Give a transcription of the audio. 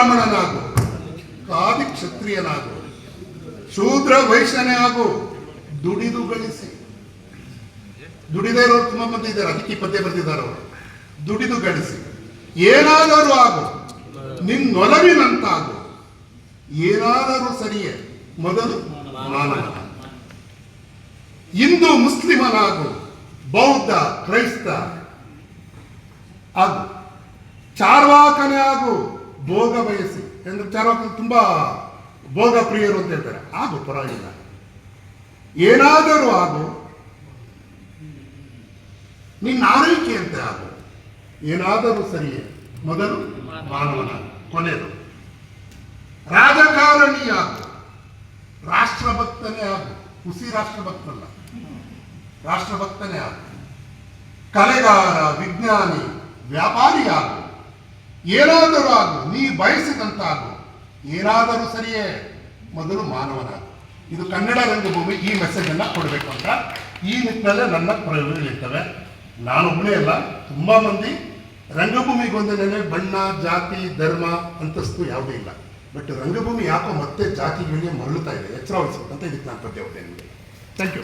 ಬ್ರಾಹ್ಮಣನಾಗು, ಕಾದಿ ಕ್ಷತ್ರಿಯನಾಗು, ಶೂದ್ರ ವೈಶ್ಯನೇ ಆಗು, ದುಡಿದು ಗಳಿಸಿ. ದುಡಿದೇ ಇರೋರು ತುಂಬಾ ಮಂದಿ ಇದ್ದಾರೆ, ಅದಕ್ಕೆ ಪದ್ಯ ಬರೆದಿದ್ದಾರೆ ಅವರು. ದುಡಿದು ಗಳಿಸಿ. ಏನಾದರೂ ಆಗು, ನಿನ್ನೊಲವಿನಂತಾಗು. ಏನಾದರೂ ಸರಿಯೇ, ಮೊದಲು ಮಾನವ. ಹಿಂದೂ ಮುಸ್ಲಿಮನಾಗು, ಬೌದ್ಧ, ಕ್ರೈಸ್ತ ಆಗು. ಚಾರ್ವಾಕನೇ ಆಗು ಭೋಗ ಬಯಸಿ. ಅಂದರೆ ಚಾರ್ವಾಕ ತುಂಬಾ ಭೋಗ ಪ್ರಿಯರು ಅಂತ ಹೇಳ್ತಾರೆ. ಆಗು, ಪರವಾಗಿಲ್ಲ. ಏನಾದರೂ ಆಗು. ನಿನ್ನ ಆರೈಕೆಯಂತೆ ಆಗು. ಏನಾದರೂ ಸರಿಯೇ. ಮೊದಲು ಮಾನವನ ಕೊನೆಯದು ರಾಜಕಾರಣಿಯಾಗು ರಾಷ್ಟ್ರಭಕ್ತನೇ ಆಗು. ಹುಸಿ ರಾಷ್ಟ್ರಭಕ್ತಲ್ಲ ರಾಷ್ಟ್ರಭಕ್ತನೇ ಆಗು. ಕಲೆಗಾರ, ವಿಜ್ಞಾನಿ ವ್ಯಾಪಾರಿಯಾಗು ಏನಾದರೂ ಆಗು, ನೀ ಬಯಸಿದಂತಾಗು. ಏನಾದರೂ ಸರಿಯೇ, ಮೊದಲು ಮಾನವನಾಗು. ಇದು ಕನ್ನಡ ರಂಗಭೂಮಿ ಈ ಮೆಸೇಜ್ ಅನ್ನ ಕೊಡಬೇಕು ಅಂತ. ಈ ನಿಟ್ಟಿನಲ್ಲೇ ನನ್ನ ಪ್ರಯೋಗಗಳಿರ್ತವೆ ನಾನೊಬ್ಬನೇ ಅಲ್ಲ, ತುಂಬಾ ಮಂದಿ. ರಂಗಭೂಮಿಗೊಂದೇನೆ ಬಣ್ಣ, ಜಾತಿ, ಧರ್ಮ ಅಂತಸ್ತು ಯಾವುದೂ ಇಲ್ಲ. ಬಟ್ ರಂಗಭೂಮಿ ಯಾಕೋ ಮತ್ತೆ ಜಾತಿಗಳಿಗೆ ಮರಳುತ್ತಾ ಇದೆ ಎಚ್ಚರ ವಹಿಸ್ಬೇಕಂತ ಇದಕ್ಕೆ ನಾನು ಪದ್ಯ ಥ್ಯಾಂಕ್ ಯು